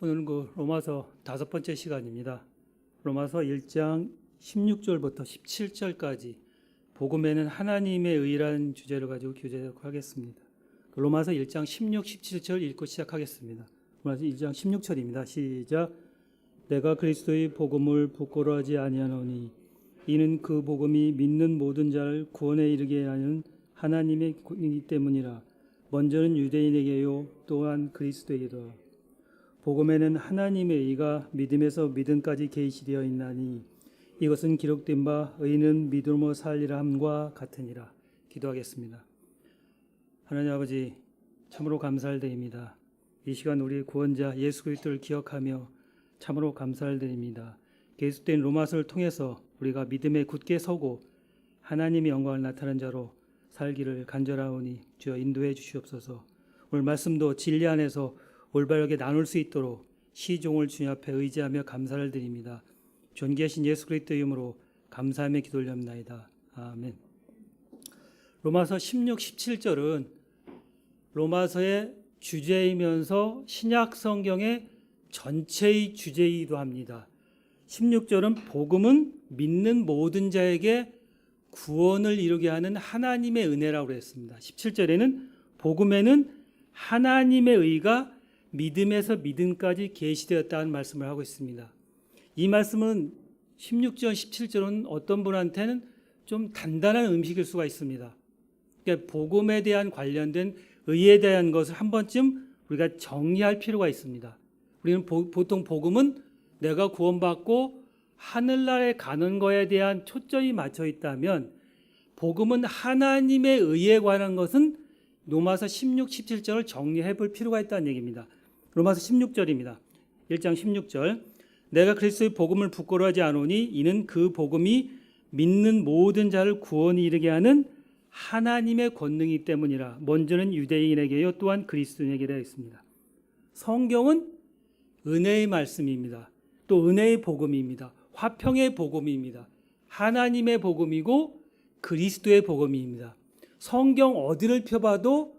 오늘은 그 로마서 다섯 번째 시간입니다. 로마서 1장 16절부터 17절까지 복음에는 하나님의 의라는 주제를 가지고 교제하도록 하겠습니다. 그 로마서 1장 16, 17절 읽고 시작하겠습니다. 로마서 1장 16절입니다. 시작. 내가 그리스도의 복음을 부끄러워하지 아니하노니 이는 그 복음이 믿는 모든 자를 구원에 이르게 하는 하나님의 이기 때문이라. 먼저는 유대인에게요 또한 그리스도에게도 복음에는 하나님의 의가 믿음에서 믿음까지 계시되어 있나니 이것은 기록된 바 의는 믿음으로 살리라 함과 같으니라 기도하겠습니다. 하나님 아버지 참으로 감사를 드립니다. 이 시간 우리 구원자 예수 그리스도를 기억하며 참으로 감사를 드립니다. 계속된 로마서를 통해서 우리가 믿음에 굳게 서고 하나님의 영광을 나타낸 자로 살기를 간절하오니 주여 인도해 주시옵소서. 오늘 말씀도 진리 안에서 올바르게 나눌 수 있도록 시종을 주님 앞에 의지하며 감사를 드립니다. 존귀하신 예수 그리스도의 이름으로 감사하며 기도올렵나이다. 아멘. 로마서 16, 17절은 로마서의 주제이면서 신약 성경의 전체의 주제이기도 합니다. 16절은 복음은 믿는 모든 자에게 구원을 이루게 하는 하나님의 은혜라고 했습니다. 17절에는 복음에는 하나님의 의가 믿음에서 믿음까지 계시되었다는 말씀을 하고 있습니다. 이 말씀은 16절, 17절은 어떤 분한테는 좀 단단한 음식일 수가 있습니다. 그러니까 복음에 대한 관련된 의에 대한 것을 한 번쯤 우리가 정리할 필요가 있습니다. 우리는 보, 보통 복음은 내가 구원받고 하늘나라에 가는 거에 대한 초점이 맞춰 있다면 복음은 하나님의 의에 관한 것은 로마서 16, 17절을 정리해 볼 필요가 있다는 얘기입니다. 로마서 16절입니다. 1장 16절. 내가 그리스도의 복음을 부끄러워하지 않으니 이는 그 복음이 믿는 모든 자를 구원에 이르게 하는 하나님의 권능이 때문이라. 먼저는 유대인에게요 또한 그리스도인에게라 했습니다. 성경은 은혜의 말씀입니다. 또 은혜의 복음입니다. 화평의 복음입니다. 하나님의 복음이고 그리스도의 복음입니다. 성경 어디를 펴봐도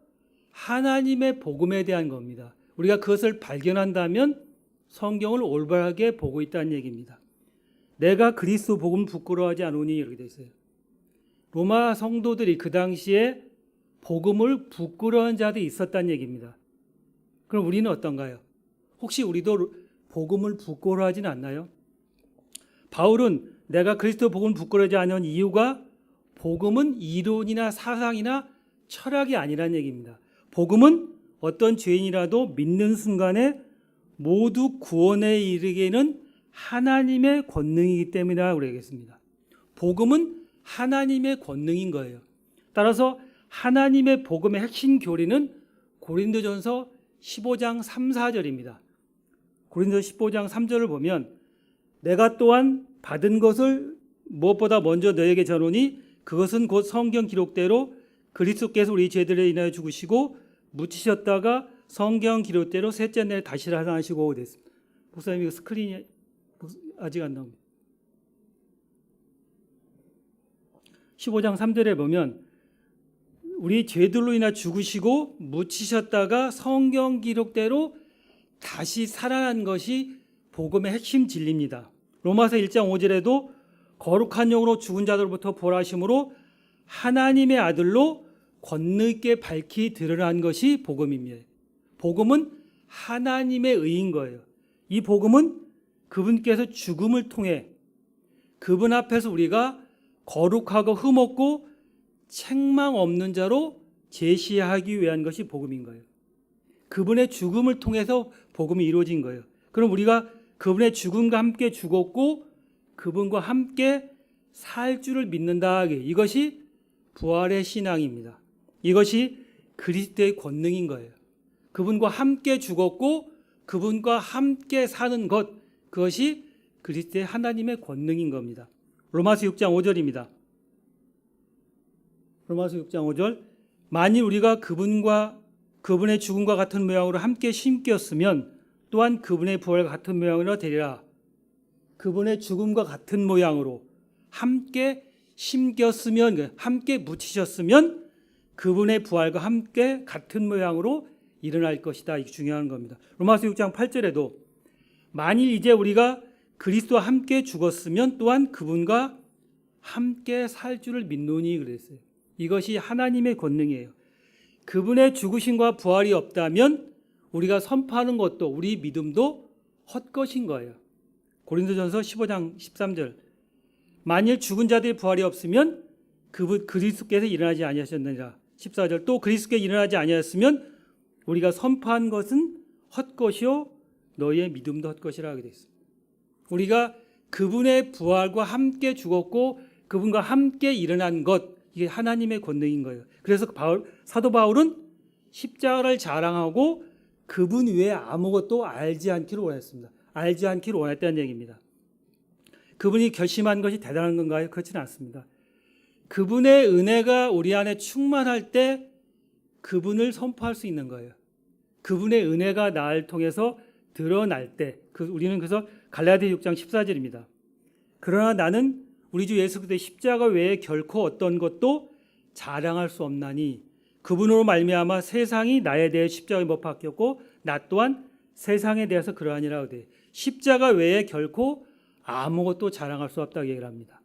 하나님의 복음에 대한 겁니다. 우리가 그것을 발견한다면 성경을 올바르게 보고 있다는 얘기입니다. 내가 그리스도 복음 부끄러워하지 않으니 이렇게 돼 있어요. 로마 성도들이 그 당시에 복음을 부끄러운 자들이 있었다는 얘기입니다. 그럼 우리는 어떤가요? 혹시 우리도 복음을 부끄러워하진 않나요? 바울은 내가 그리스도 복음을 부끄러워하지 않은 이유가 복음은 이론이나 사상이나 철학이 아니라는 얘기입니다. 복음은 어떤 죄인이라도 믿는 순간에 모두 구원에 이르게는 하나님의 권능이기 때문이라고 그러겠습니다. 복음은 하나님의 권능인 거예요. 따라서 하나님의 복음의 핵심 교리는 고린도전서 15장 3, 4절입니다. 고린도 15장 3절을 보면 내가 또한 받은 것을 무엇보다 먼저 너에게 전하니 그것은 곧 성경 기록대로 그리스도께서 우리 죄들에 인하여 죽으시고 묻히셨다가 성경 기록대로 셋째 날 다시 살아나시고 됐습니다. 목사님 이거 스크린이 아직 안 나옵니다. 15장 3절에 보면 우리 죄들로 인하 죽으시고 묻히셨다가 성경 기록대로 다시 살아난 것이 복음의 핵심 진리입니다. 로마서 1장 5절에도 거룩한 영으로 죽은 자들로부터 보라심으로 하나님의 아들로 권능있게 밝히 드러난 것이 복음입니다. 복음은 하나님의 의인 거예요. 이 복음은 그분께서 죽음을 통해 그분 앞에서 우리가 거룩하고 흠없고 책망 없는 자로 제시하기 위한 것이 복음인 거예요. 그분의 죽음을 통해서 복음이 이루어진 거예요. 그럼 우리가 그분의 죽음과 함께 죽었고 그분과 함께 살 줄을 믿는다. 이것이 부활의 신앙입니다. 이것이 그리스도의 권능인 거예요. 그분과 함께 죽었고 그분과 함께 사는 것 그것이 그리스도의 하나님의 권능인 겁니다. 로마서 6장 5절입니다. 로마서 6장 5절 만일 우리가 그분과 그분의 죽음과 같은 모양으로 함께 심겼으면 또한 그분의 부활과 같은 모양으로 되리라. 그분의 죽음과 같은 모양으로 함께 심겼으면 함께 묻히셨으면 그분의 부활과 함께 같은 모양으로 일어날 것이다. 이게 중요한 겁니다. 로마서 6장 8절에도 만일 이제 우리가 그리스도와 함께 죽었으면 또한 그분과 함께 살 줄을 믿노니 그랬어요. 이것이 하나님의 권능이에요. 그분의 죽으심과 부활이 없다면 우리가 선포하는 것도 우리 믿음도 헛것인 거예요. 고린도전서 15장 13절. 만일 죽은 자들의 부활이 없으면 그분 그리스도께서 일어나지 아니하셨느니라. 14절. 또 그리스도께 일어나지 아니하였으면 우리가 선포한 것은 헛것이요 너희의 믿음도 헛것이라 하게 됐습니다. 우리가 그분의 부활과 함께 죽었고 그분과 함께 일어난 것 이게 하나님의 권능인 거예요. 그래서 바울, 사도 바울은 십자가를 자랑하고 그분 외에 아무것도 알지 않기를 원했습니다. 알지 않기를 원했다는 얘기입니다. 그분이 결심한 것이 대단한 건가요? 그렇지는 않습니다. 그분의 은혜가 우리 안에 충만할 때 그분을 선포할 수 있는 거예요. 그분의 은혜가 나를 통해서 드러날 때, 그 우리는 그래서 갈라디 6장 14절입니다. 그러나 나는 우리 주 예수 그리스도의 십자가 외에 결코 어떤 것도 자랑할 수 없나니 그분으로 말미암아 세상이 나에 대해 십자가에 못 박혔고 나 또한 세상에 대해서 그러하니라 하되 십자가 외에 결코 아무것도 자랑할 수 없다고 얘기를 합니다.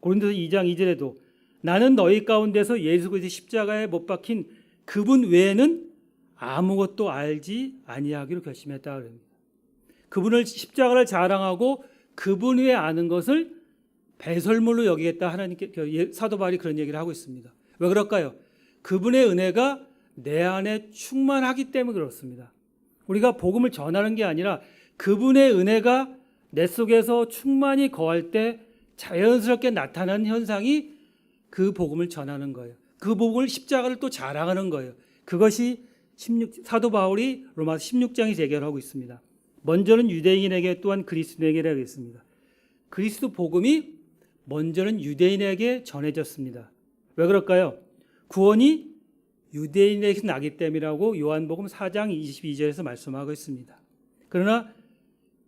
고린도서 2장 2절에도 나는 너희 가운데서 예수 그리스도 십자가에 못 박힌 그분 외에는 아무것도 알지 아니하기로 결심했다 그럽니다. 그분을 십자가를 자랑하고 그분 외에 아는 것을 배설물로 여기겠다 하나님께 예, 사도 바울이 그런 얘기를 하고 있습니다. 왜 그럴까요? 그분의 은혜가 내 안에 충만하기 때문에 그렇습니다. 우리가 복음을 전하는 게 아니라 그분의 은혜가 내 속에서 충만히 거할 때 자연스럽게 나타나는 현상이 그 복음을 전하는 거예요. 그 복음을 십자가를 또 자랑하는 거예요. 그것이 16, 사도 바울이 로마서 16장에서 얘기하고 있습니다. 먼저는 유대인에게 또한 그리스도에게 하겠습니다. 그리스도 복음이 먼저는 유대인에게 전해졌습니다. 왜 그럴까요? 구원이 유대인에게서 나기 때문이라고 요한복음 4장 22절에서 말씀하고 있습니다. 그러나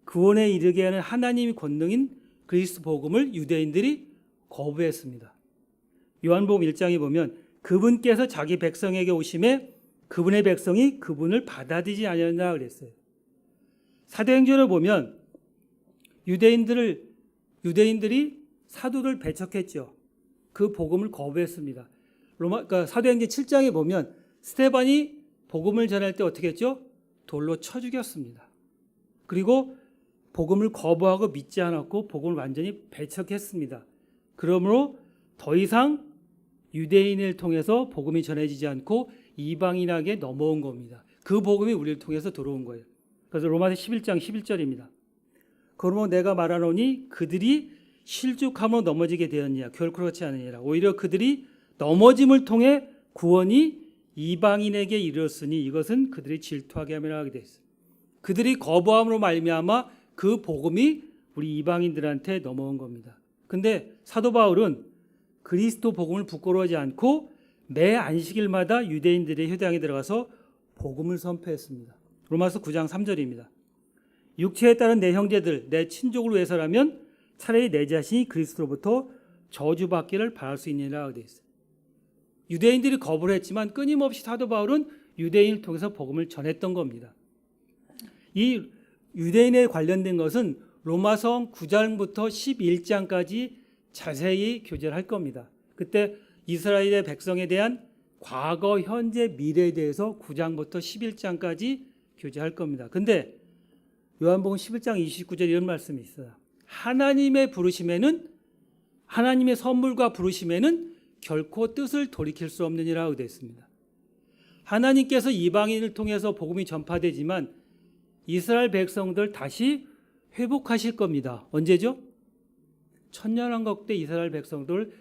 구원에 이르게 하는 하나님의 권능인 그리스도 복음을 유대인들이 거부했습니다. 요한복음 1장에 보면 그분께서 자기 백성에게 오심에 그분의 백성이 그분을 받아들이지 않았나 그랬어요. 사도행전을 보면 유대인들을 유대인들이 사도를 배척했죠. 그 복음을 거부했습니다. 로마 그러니까 사도행전 7장에 보면 스테반이 복음을 전할 때 어떻게 했죠? 돌로 쳐 죽였습니다. 그리고 복음을 거부하고 믿지 않았고 복음을 완전히 배척했습니다. 그러므로 더 이상 유대인을 통해서 복음이 전해지지 않고 이방인에게 넘어온 겁니다. 그 복음이 우리를 통해서 들어온 거예요. 그래서 로마서 11장 11절입니다. 그러므로 내가 말하노니 그들이 실족함으로 넘어지게 되었냐 결코 그렇지 않으니라 오히려 그들이 넘어짐을 통해 구원이 이방인에게 이르렀으니 이것은 그들이 질투하게 하며 하게 됐어요. 그들이 거부함으로 말미암아 그 복음이 우리 이방인들한테 넘어온 겁니다. 근데 사도 바울은 그리스도 복음을 부끄러워하지 않고 매 안식일마다 유대인들의 회당에 들어가서 복음을 선포했습니다. 로마서 9장 3절입니다. 육체에 따른 내 형제들, 내 친족을 위해서라면 차라리 내 자신이 그리스도로부터 저주받기를 바랄 수 있느니라 되어 있어요. 유대인들이 거부를 했지만 끊임없이 사도 바울은 유대인을 통해서 복음을 전했던 겁니다. 이 유대인에 관련된 것은 로마서 9장부터 11장까지 자세히 교제를 할 겁니다. 그때 이스라엘의 백성에 대한 과거, 현재, 미래에 대해서 9장부터 11장까지 교제할 겁니다. 근데 요한복음 11장 29절 이런 말씀이 있어요. 하나님의 부르심에는 하나님의 선물과 부르심에는 결코 뜻을 돌이킬 수 없느니라 되어 있습니다. 하나님께서 이방인을 통해서 복음이 전파되지만 이스라엘 백성들 다시 회복하실 겁니다. 언제죠? 천년왕국 때 이스라엘 백성들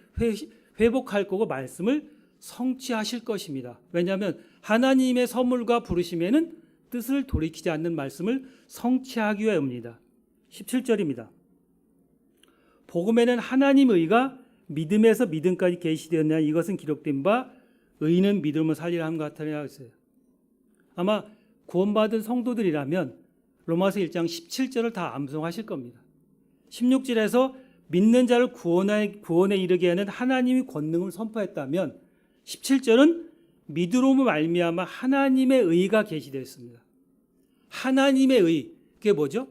회복할 거고 말씀을 성취하실 것입니다. 왜냐하면 하나님의 선물과 부르심에는 뜻을 돌이키지 않는 말씀을 성취하기 위함입니다. 17절입니다. 복음에는 하나님 의가 믿음에서 믿음까지 계시되었냐 이것은 기록된 바 의는 믿음을 살리라 함과 같으냐 했어요. 아마 구원받은 성도들이라면 로마서 1장 17절을 다 암송하실 겁니다. 16절에서 믿는 자를 구원에, 구원에 이르게 하는 하나님의 권능을 선포했다면 17절은 믿음으로 말미암아 하나님의 의가 계시되었습니다. 하나님의 의 그게 뭐죠?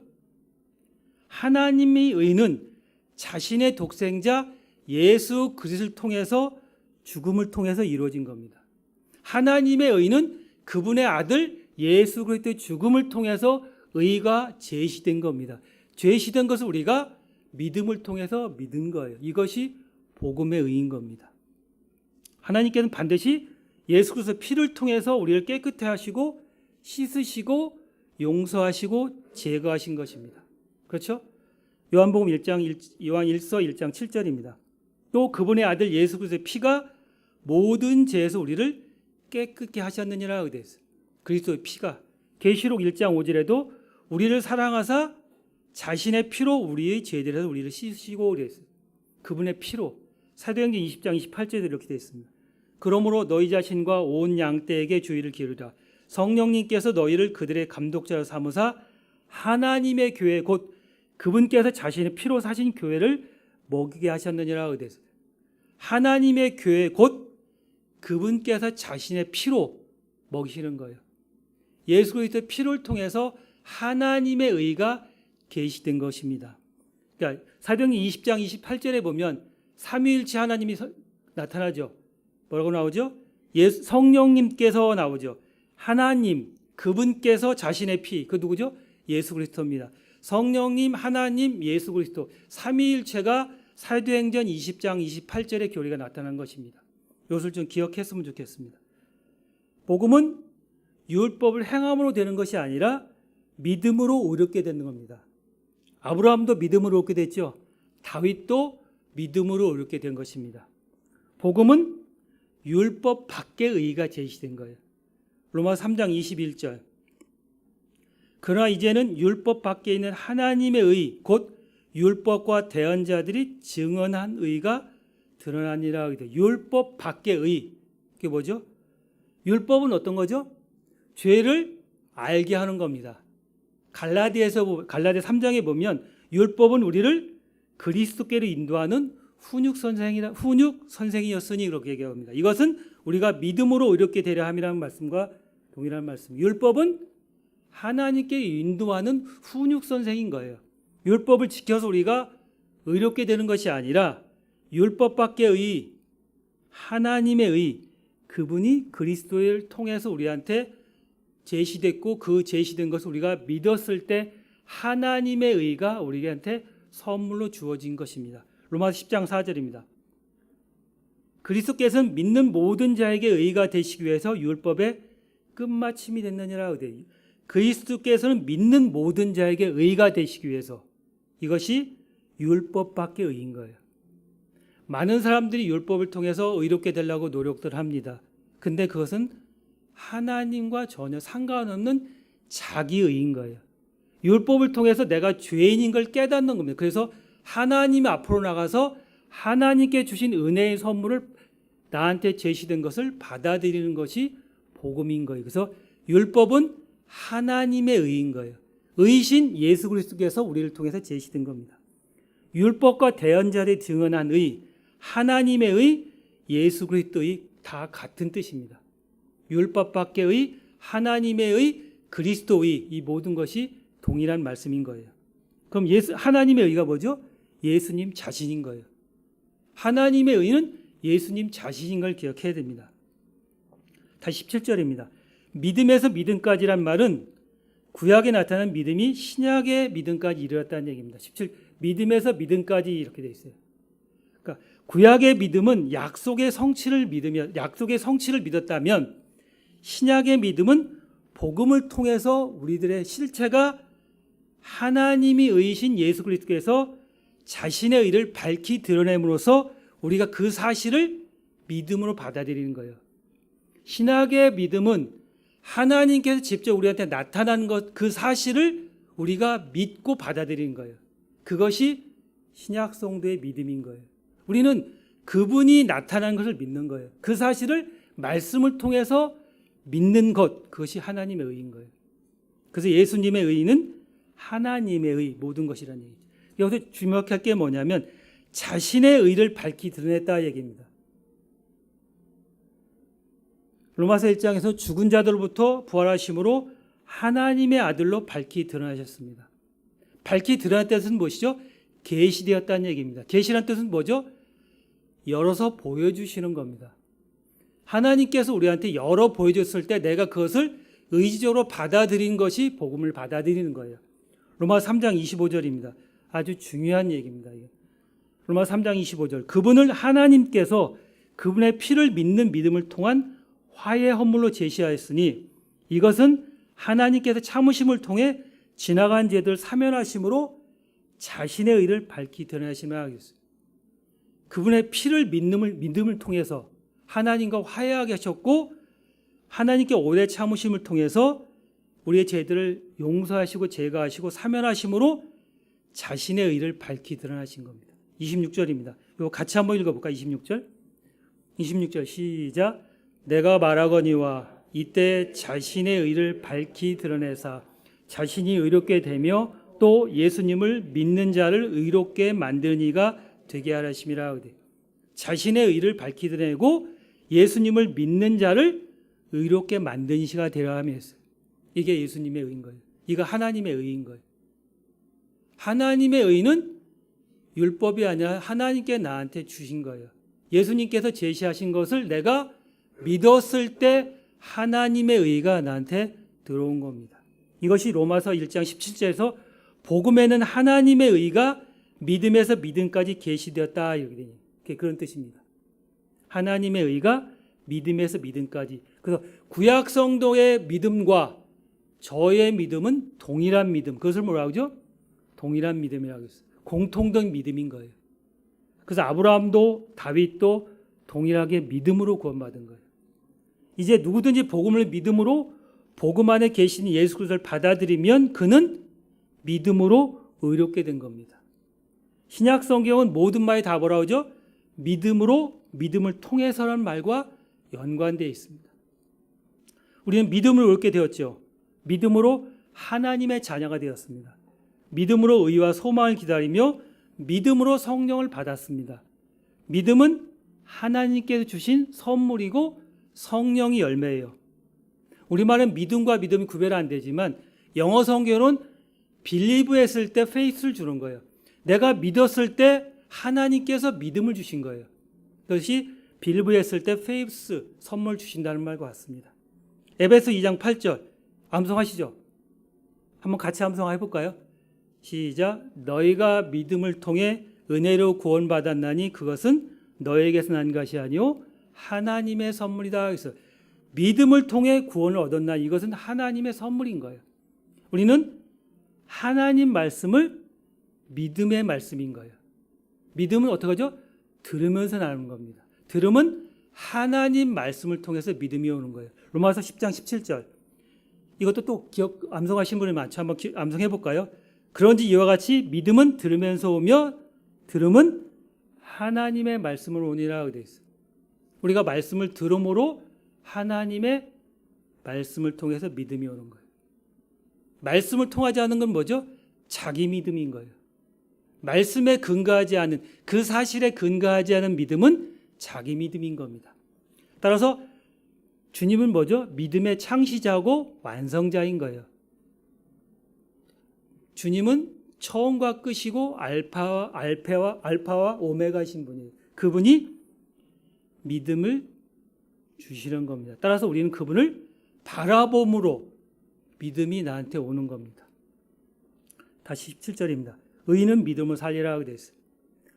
하나님의 의는 자신의 독생자 예수 그리스도를 통해서 죽음을 통해서 이루어진 겁니다. 하나님의 의는 그분의 아들 예수 그리스도의 죽음을 통해서 의가 제시된 겁니다. 제시된 것을 우리가 믿음을 통해서 믿은 거예요. 이것이 복음의 의인 겁니다. 하나님께는 반드시 예수 그리스도 피를 통해서 우리를 깨끗해 하시고 씻으시고 용서하시고 제거하신 것입니다. 그렇죠? 요한복음 1장 1, 요한 1서 1장 7절입니다. 또 그분의 아들 예수 그리스도의 피가 모든 죄에서 우리를 깨끗게 하셨느니라 의대했어요. 그리스도의 피가 계시록 1장 5절에도 우리를 사랑하사 자신의 피로 우리의 죄들에서 우리를 씻으시고 그랬어요. 그분의 피로 사도행전 20장 28절에 이렇게 되어 있습니다. 그러므로 너희 자신과 온 양떼에게 주의를 기울이라 성령님께서 너희를 그들의 감독자로 삼으사 하나님의 교회 곧 그분께서 자신의 피로 사신 교회를 먹이게 하셨느니라 의대서 하나님의 교회 곧 그분께서 자신의 피로 먹이시는 거예요. 예수 그리스도의 피를 통해서 하나님의 의가 계시된 것입니다. 그러니까 사도행전 20장 28절에 보면 삼위일체 하나님이 서- 나타나죠. 뭐라고 나오죠? 예수 성령님께서 나오죠. 하나님 그분께서 자신의 피 그 누구죠? 예수 그리스도입니다. 성령님 하나님 예수 그리스도 삼위일체가 사도행전 20장 28절의 교리가 나타난 것입니다. 이것을 좀 기억했으면 좋겠습니다. 복음은 율법을 행함으로 되는 것이 아니라 믿음으로 의롭게 되는 겁니다. 아브라함도 믿음으로 얻게 됐죠. 다윗도 믿음으로 의롭게 된 것입니다. 복음은 율법 밖의 의가 제시된 거예요. 로마 3장 21절. 그러나 이제는 율법 밖에 있는 하나님의 의, 곧 율법과 대언자들이 증언한 의가 드러나니라. 율법 밖의 의. 그게 뭐죠? 율법은 어떤 거죠? 죄를 알게 하는 겁니다. 갈라디아에서 보- 갈라디아 3장에 보면 율법은 우리를 그리스도께로 인도하는 훈육 선생이라 훈육 선생이었으니 그렇게 얘기합니다. 이것은 우리가 믿음으로 의롭게 되려 함이라는 말씀과 동일한 말씀. 율법은 하나님께 인도하는 훈육 선생인 거예요. 율법을 지켜서 우리가 의롭게 되는 것이 아니라 율법밖의 의 하나님의 의 그분이 그리스도를 통해서 우리한테 제시됐고 그 제시된 것을 우리가 믿었을 때 하나님의 의가 우리한테 선물로 주어진 것입니다. 로마서 10장 4절입니다. 그리스도께서는 믿는 모든 자에게 의가 되시기 위해서 율법의 끝마침이 됐느니라 의대. 그리스도께서는 믿는 모든 자에게 의가 되시기 위해서 이것이 율법밖에 의인 거예요. 많은 사람들이 율법을 통해서 의롭게 되려고 노력들 합니다. 근데 그것은 하나님과 전혀 상관없는 자기 의인 거예요. 율법을 통해서 내가 죄인인 걸 깨닫는 겁니다. 그래서 하나님 앞으로 나가서 하나님께 주신 은혜의 선물을 나한테 제시된 것을 받아들이는 것이 복음인 거예요. 그래서 율법은 하나님의 의인 거예요. 의신 예수 그리스도께서 우리를 통해서 제시된 겁니다. 율법과 대언자들이 증언한 의, 하나님의 의, 예수 그리스도의 다 같은 뜻입니다. 율법밖의 의, 하나님의 의, 그리스도의 이 모든 것이 동일한 말씀인 거예요. 그럼 예수 하나님의 의가 뭐죠? 예수님 자신인 거예요. 하나님의 의는 예수님 자신인 걸 기억해야 됩니다. 다시 17절입니다. 믿음에서 믿음까지란 말은 구약에 나타난 믿음이 신약의 믿음까지 이르렀다는 얘기입니다. 17 믿음에서 믿음까지 이렇게 돼 있어요. 그러니까 구약의 믿음은 약속의 성취를 믿으며 약속의 성취를 믿었다면 신약의 믿음은 복음을 통해서 우리들의 실체가 하나님이 의신 예수 그리스도께서 자신의 의를 밝히 드러냄으로써 우리가 그 사실을 믿음으로 받아들이는 거예요. 신학의 믿음은 하나님께서 직접 우리한테 나타난 것, 그 사실을 우리가 믿고 받아들이는 거예요. 그것이 신약 성도의 믿음인 거예요. 우리는 그분이 나타난 것을 믿는 거예요. 그 사실을 말씀을 통해서 믿는 것, 그것이 하나님의 의인 거예요. 그래서 예수님의 의는 하나님의 의 모든 것이라는 얘기죠. 여기서 주목할 게 뭐냐면 자신의 의를 밝히 드러냈다 얘기입니다. 로마서 1장에서 죽은 자들로부터 부활하심으로 하나님의 아들로 밝히 드러나셨습니다. 밝히 드러났다는 뜻은 무엇이죠? 계시되었다는 얘기입니다. 계시란 뜻은 뭐죠? 열어서 보여주시는 겁니다. 하나님께서 우리한테 열어 보여줬을 때 내가 그것을 의지적으로 받아들인 것이 복음을 받아들이는 거예요. 로마 3장 25절입니다. 아주 중요한 얘기입니다. 로마 3장 25절. 그분을 하나님께서 그분의 피를 믿는 믿음을 통한 화해 헌물로 제시하였으니 이것은 하나님께서 참으심을 통해 지나간 죄들 사면하심으로 자신의 의를 밝히 드러내심을 하겠어요. 그분의 피를 믿음을 믿음을 통해서 하나님과 화해하게 하셨고 하나님께 오래 참으심을 통해서 우리의 죄들을 용서하시고 제거하시고 사면하심으로 자신의 의를 밝히 드러나신 겁니다. 26절입니다. 이거 같이 한번 읽어볼까? 26절. 26절 시작. 내가 말하거니와 이때 자신의 의를 밝히 드러내사 자신이 의롭게 되며 또 예수님을 믿는 자를 의롭게 만드니가 되게 하라심이라 자신의 의를 밝히 드러내고 예수님을 믿는 자를 의롭게 만든 시가 되라 하며 했어요. 이게 예수님의 의인 거예요. 이거 하나님의 의인 거예요. 하나님의 의는 율법이 아니라 하나님께 나한테 주신 거예요. 예수님께서 제시하신 것을 내가 믿었을 때 하나님의 의가 나한테 들어온 겁니다. 이것이 로마서 1장 17절에서 복음에는 하나님의 의가 믿음에서 믿음까지 계시되었다 이렇게 그런 뜻입니다. 하나님의 의가 믿음에서 믿음까지. 그래서 구약 성도의 믿음과 저의 믿음은 동일한 믿음. 그것을 뭐라고 하죠? 동일한 믿음이라고 했어요. 공통된 믿음인 거예요. 그래서 아브라함도 다윗도 동일하게 믿음으로 구원받은 거예요. 이제 누구든지 복음을 믿음으로 복음 안에 계신 예수 그리스도를 받아들이면 그는 믿음으로 의롭게 된 겁니다. 신약 성경은 모든 말이 다 뭐라고 하죠? 믿음으로 믿음을 통해서라는 말과 연관되어 있습니다. 우리는 믿음을 얻게 되었죠. 믿음으로 하나님의 자녀가 되었습니다. 믿음으로 의와 소망을 기다리며 믿음으로 성령을 받았습니다. 믿음은 하나님께서 주신 선물이고 성령이 열매예요. 우리말은 믿음과 믿음이 구별 안 되지만 영어 성경은 빌리브 했을 때 페이스를 주는 거예요. 내가 믿었을 때 하나님께서 믿음을 주신 거예요. 그것이 빌리브 했을 때 페이스 선물 주신다는 말과 같습니다. 에베소 2장 8절 암송하시죠. 한번 같이 암송해 볼까요? 시작. 너희가 믿음을 통해 은혜로 구원받았나니 그것은 너에게서 난 것이 아니요 하나님의 선물이다. 그래서 믿음을 통해 구원을 얻었나 이것은 하나님의 선물인 거예요. 우리는 하나님 말씀을 믿음의 말씀인 거예요. 믿음은 어떻게 하죠? 들으면서 나는 겁니다. 들음은 하나님 말씀을 통해서 믿음이 오는 거예요. 로마서 10장 17절. 이것도 또 기억 암송하신 분이 많죠. 한번 암송해 볼까요? 그런지 이와 같이 믿음은 들으면서 오며 들음은 하나님의 말씀을 오니라 되어 있어요. 우리가 말씀을 들음으로 하나님의 말씀을 통해서 믿음이 오는 거예요. 말씀을 통하지 않은 건 뭐죠? 자기 믿음인 거예요. 말씀에 근거하지 않은 그 사실에 근거하지 않은 믿음은 자기 믿음인 겁니다. 따라서 주님은 뭐죠? 믿음의 창시자고 완성자인 거예요. 주님은 처음과 끝이고 알파와 알페와 알파와 오메가신 분이에요. 그분이 믿음을 주시는 겁니다. 따라서 우리는 그분을 바라봄으로 믿음이 나한테 오는 겁니다. 다시 17절입니다. 의인은 믿음을 살리라 하게 됐어요.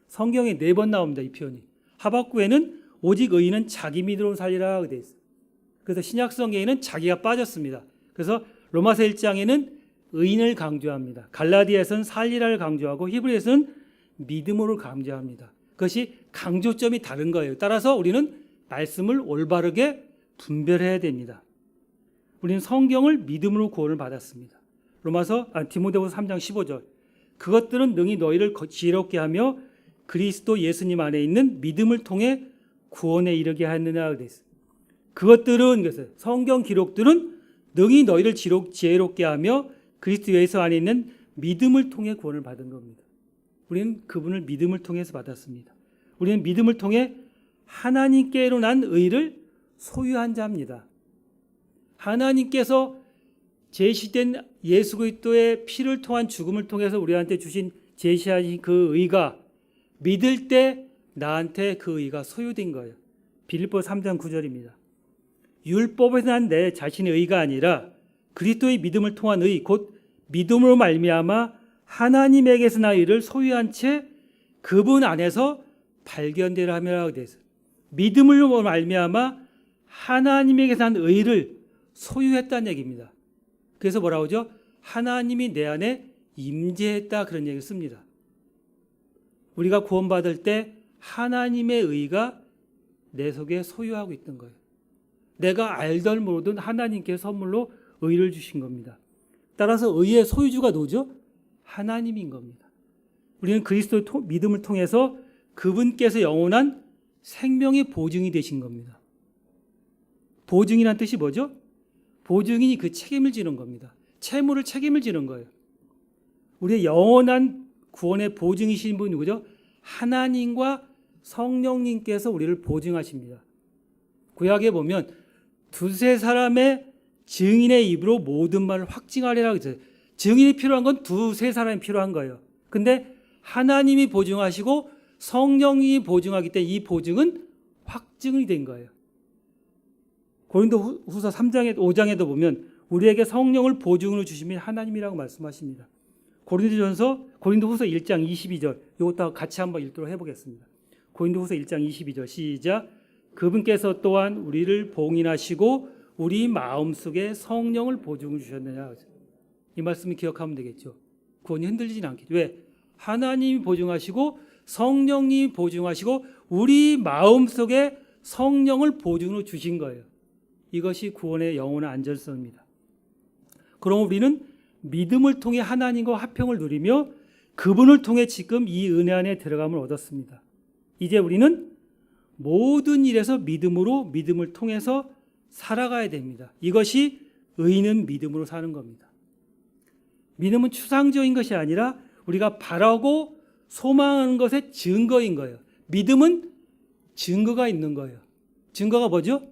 성경에 네 번 나옵니다. 이 표현이. 하박구에는 오직 의인은 자기 믿음으로 살리라 하게 됐어요. 그래서 신약 성경에는 자기가 빠졌습니다. 그래서 로마서 1장에는 의인을 강조합니다. 갈라디아에서는 살리라를 강조하고 히브리에서는 믿음으로 강조합니다. 그것이 강조점이 다른 거예요. 따라서 우리는 말씀을 올바르게 분별해야 됩니다. 우리는 성경을 믿음으로 구원을 받았습니다. 로마서 아, 디모데후서 3장 15절. 그것들은 능히 너희를 지혜롭게 하며 그리스도 예수님 안에 있는 믿음을 통해 구원에 이르게 하느냐 그랬어요. 그것들은 그래서 성경 기록들은 능히 너희를 지혜롭게 하며 그리스도 예수 안에 있는 믿음을 통해 구원을 받은 겁니다. 우리는 그분을 믿음을 통해서 받았습니다. 우리는 믿음을 통해 하나님께로 난 의를 소유한 자입니다. 하나님께서 제시된 예수 그리스도의 피를 통한 죽음을 통해서 우리한테 주신 제시하신 그 의가 믿을 때 나한테 그 의가 소유된 거예요. 빌립보 3장 9절입니다. 율법에서 난 내 자신의 의가 아니라 그리스도의 믿음을 통한 의, 곧 믿음으로 말미암아 하나님에게서 나 의를 소유한 채 그분 안에서 발견되라 함이라고 되어 있어요. 믿음으로 말미암아 하나님에게서 난 의를 소유했다는 얘기입니다. 그래서 뭐라고 하죠? 하나님이 내 안에 임재했다 그런 얘기를 씁니다. 우리가 구원받을 때 하나님의 의가 내 속에 소유하고 있던 거예요. 내가 알던 모르던 하나님께 선물로 의를 주신 겁니다. 따라서 의의 소유주가 누구죠? 하나님인 겁니다. 우리는 그리스도의 토- 믿음을 통해서 그분께서 영원한 생명의 보증이 되신 겁니다. 보증이란 뜻이 뭐죠? 보증인이 그 책임을 지는 겁니다. 채무를 책임을 지는 거예요. 우리의 영원한 구원의 보증이신 분이 누구죠? 하나님과 성령님께서 우리를 보증하십니다. 구약에 보면 두세 사람의 증인의 입으로 모든 말을 확증하리라고 했어요. 증인이 필요한 건 두세 사람이 필요한 거예요. 근데 하나님이 보증하시고 성령이 보증하기 때문에 이 보증은 확증이 된 거예요. 고린도 후- 후서 3장에 5장에도 보면 우리에게 성령을 보증으로 주시면 하나님이라고 말씀하십니다. 고린도전서 고린도후서 1장 22절 이것도 같이 한번 읽도록 해보겠습니다. 고린도후서 1장 22절 시작 그분께서 또한 우리를 봉인하시고 우리 마음속에 성령을 보증을 주셨느냐 이 말씀을 기억하면 되겠죠. 구원이 흔들리진 않겠죠. 왜? 하나님이 보증하시고 성령님이 보증하시고 우리 마음속에 성령을 보증으로 주신 거예요. 이것이 구원의 영원한 안전성입니다. 그럼 우리는 믿음을 통해 하나님과 화평을 누리며 그분을 통해 지금 이 은혜 안에 들어감을 얻었습니다. 이제 우리는 모든 일에서 믿음으로 믿음을 통해서 살아가야 됩니다. 이것이 의인은 믿음으로 사는 겁니다. 믿음은 추상적인 것이 아니라 우리가 바라고 소망하는 것의 증거인 거예요. 믿음은 증거가 있는 거예요. 증거가 뭐죠?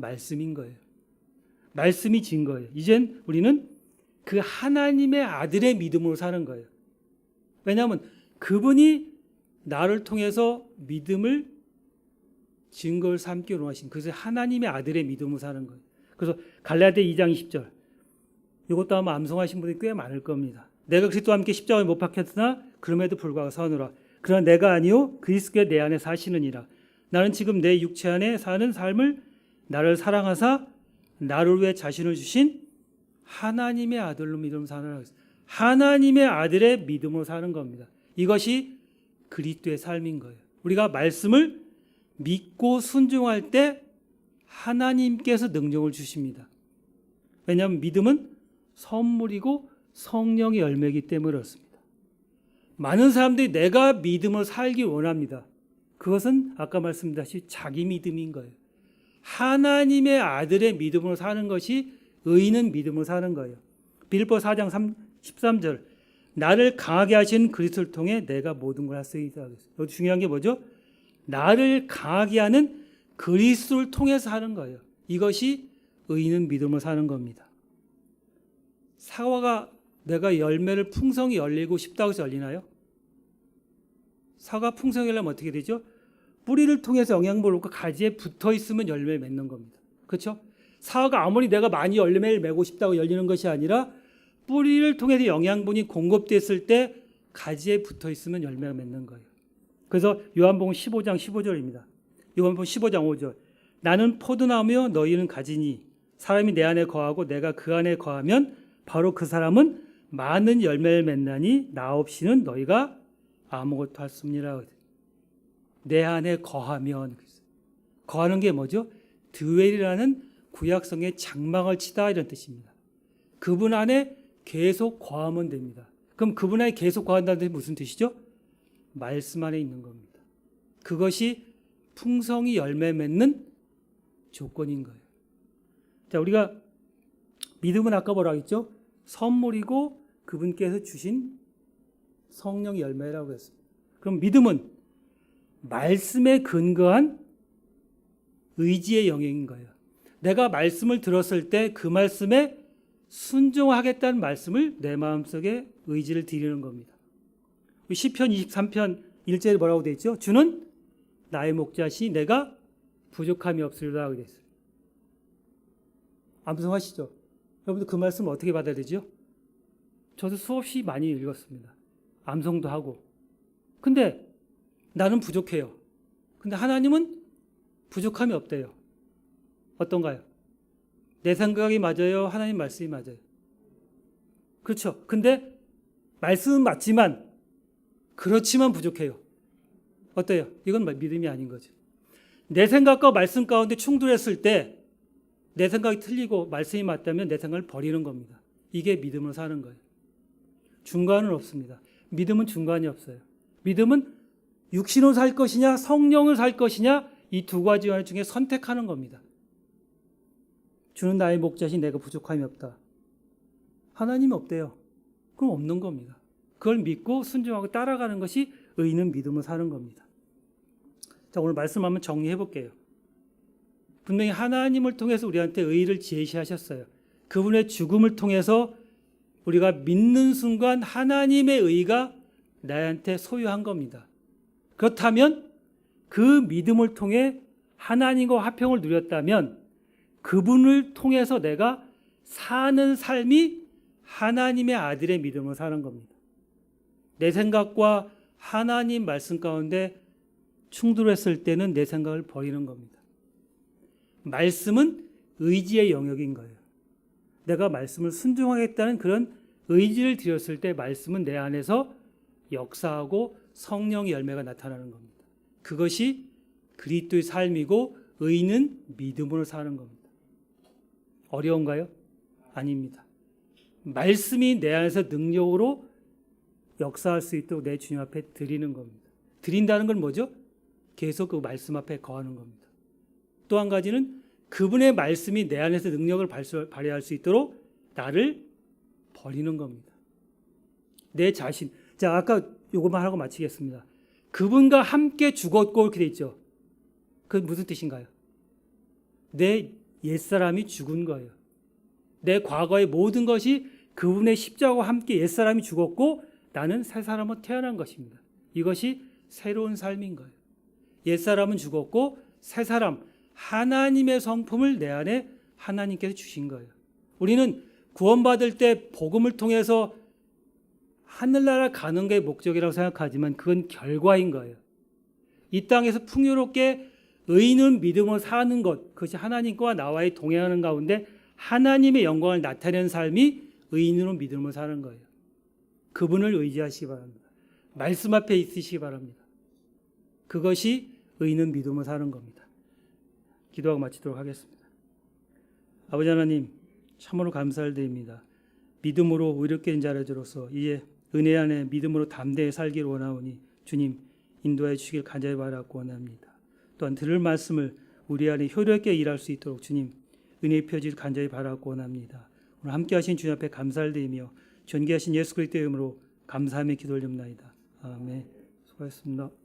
말씀인 거예요. 말씀이 증거예요. 이젠 우리는 그 하나님의 아들의 믿음으로 사는 거예요. 왜냐하면 그분이 나를 통해서 믿음을 증거를 삼기 원하신 그래서 하나님의 아들의 믿음으로 사는 거예요. 그래서 갈라디아 2장 20절 이것도 아마 암송하신 분이 꽤 많을 겁니다. 내가 그리스도와 함께 십자가에 못 박혔으나 그럼에도 불구하고 사느라 그러나 내가 아니요 그리스도가 내 안에 사시느니라 나는 지금 내 육체 안에 사는 삶을 나를 사랑하사 나를 위해 자신을 주신 하나님의 아들로 믿음 사느라 하나님의 아들의 믿음으로 사는 겁니다. 이것이 그리스도의 삶인 거예요. 우리가 말씀을 믿고 순종할 때 하나님께서 능력을 주십니다. 왜냐하면 믿음은 선물이고 성령의 열매이기 때문에 그렇습니다. 많은 사람들이 내가 믿음을 살기 원합니다. 그것은 아까 말씀드렸듯이 자기 믿음인 거예요. 하나님의 아들의 믿음으로 사는 것이 의인은 믿음으로 사는 거예요. 빌보 4장 3, 13절 나를 강하게 하신 그리스도를 통해 내가 모든 걸 할 수 있다. 여기 중요한 게 뭐죠? 나를 강하게 하는 그리스도를 통해서 하는 거예요. 이것이 의인은 믿음으로 사는 겁니다. 사과가 내가 열매를 풍성히 열리고 싶다고 해서 열리나요? 사과 풍성히 열리면 어떻게 되죠? 뿌리를 통해서 영양분을 가지에 붙어 있으면 열매를 맺는 겁니다. 그렇죠? 사과가 아무리 내가 많이 열매를 맺고 싶다고 열리는 것이 아니라 뿌리를 통해서 영양분이 공급됐을 때 가지에 붙어 있으면 열매가 맺는 거예요. 그래서 요한복음 15장 15절입니다. 요한복음 15장 5절. 나는 포도나무며 너희는 가지니 사람이 내 안에 거하고 내가 그 안에 거하면 바로 그 사람은 많은 열매를 맺나니 나 없이는 너희가 아무것도 할 수 없니라. 내 안에 거하면 거하는 게 뭐죠? 드웰이라는 구약성의 장막을 치다 이런 뜻입니다. 그분 안에 계속 거하면 됩니다. 그럼 그분 안에 계속 거한다는 뜻이 무슨 뜻이죠? 말씀 안에 있는 겁니다. 그것이 풍성히 열매 맺는 조건인 거예요. 자, 우리가 믿음은 아까 뭐라 했죠? 선물이고 그분께서 주신 성령 열매라고 했습니다. 그럼 믿음은 말씀에 근거한 의지의 영역인 거예요. 내가 말씀을 들었을 때 그 말씀에 순종하겠다는 말씀을 내 마음속에 의지를 드리는 겁니다. 시편 23편 1절에 뭐라고 돼 있죠? 주는 나의 목자시 내가 부족함이 없으리라 하게 됐어요. 암송하시죠? 여러분들 그 말씀 어떻게 받아야 되죠? 저도 수없이 많이 읽었습니다. 암송도 하고. 근데 나는 부족해요. 근데 하나님은 부족함이 없대요. 어떤가요? 내 생각이 맞아요? 하나님 말씀이 맞아요? 그렇죠. 근데 말씀은 맞지만 그렇지만 부족해요. 어때요? 이건 믿음이 아닌 거죠. 내 생각과 말씀 가운데 충돌했을 때 내 생각이 틀리고 말씀이 맞다면 내 생각을 버리는 겁니다. 이게 믿음으로 사는 거예요. 중간은 없습니다. 믿음은 중간이 없어요. 믿음은 육신으로 살 것이냐 성령을 살 것이냐 이 두 가지 중에 선택하는 겁니다. 주는 나의 목자신 내가 부족함이 없다. 하나님이 없대요. 그럼 없는 겁니다. 그걸 믿고 순종하고 따라가는 것이 의인은 믿음을 사는 겁니다. 자, 오늘 말씀 한번 정리해 볼게요. 분명히 하나님을 통해서 우리한테 의를 제시하셨어요. 그분의 죽음을 통해서 우리가 믿는 순간 하나님의 의가 나한테 소유한 겁니다. 그렇다면 그 믿음을 통해 하나님과 화평을 누렸다면 그분을 통해서 내가 사는 삶이 하나님의 아들의 믿음으로 사는 겁니다. 내 생각과 하나님 말씀 가운데 충돌했을 때는 내 생각을 버리는 겁니다. 말씀은 의지의 영역인 거예요. 내가 말씀을 순종하겠다는 그런 의지를 드렸을 때 말씀은 내 안에서 역사하고 성령의 열매가 나타나는 겁니다. 그것이 그리스도의 삶이고 의는 믿음으로 사는 겁니다. 어려운가요? 아닙니다. 말씀이 내 안에서 능력으로 역사할 수 있도록 내 주님 앞에 드리는 겁니다. 드린다는 건 뭐죠? 계속 그 말씀 앞에 거하는 겁니다. 또 한 가지는 그분의 말씀이 내 안에서 능력을 발휘할 수 있도록 나를 버리는 겁니다. 내 자신. 자, 아까 요것만 하고 마치겠습니다. 그분과 함께 죽었고 이렇게 돼 있죠. 그 무슨 뜻인가요? 내 옛사람이 죽은 거예요. 내 과거의 모든 것이 그분의 십자가와 함께 옛사람이 죽었고 나는 새 사람으로 태어난 것입니다. 이것이 새로운 삶인 거예요. 옛사람은 죽었고 새 사람 하나님의 성품을 내 안에 하나님께서 주신 거예요. 우리는 구원받을 때 복음을 통해서 하늘나라 가는 게 목적이라고 생각하지만 그건 결과인 거예요. 이 땅에서 풍요롭게 의인은 믿음으로 사는 것, 그것이 하나님과 나와의 동행하는 가운데 하나님의 영광을 나타내는 삶이 의인으로 믿음으로 사는 거예요. 그분을 의지하시기 바랍니다. 말씀 앞에 있으시기 바랍니다. 그것이 의인은 믿음으로 사는 겁니다. 기도하고 마치도록 하겠습니다. 아버지 하나님, 참으로 감사를 드립니다. 믿음으로 의롭게 된 자들로서 이제 은혜 안에 믿음으로 담대히 살기를 원하오니 주님 인도해 주시길 간절히 바라고 원합니다. 또한 들을 말씀을 우리 안에 효력 있게 일할 수 있도록 주님 은혜 펴주길 간절히 바라고 원합니다. 오늘 함께 하신 주님 앞에 감사를 드리며 전개하신 예수 그리스도의 이름으로 감사함의 기도 올립니다. 아멘. 수고하셨습니다.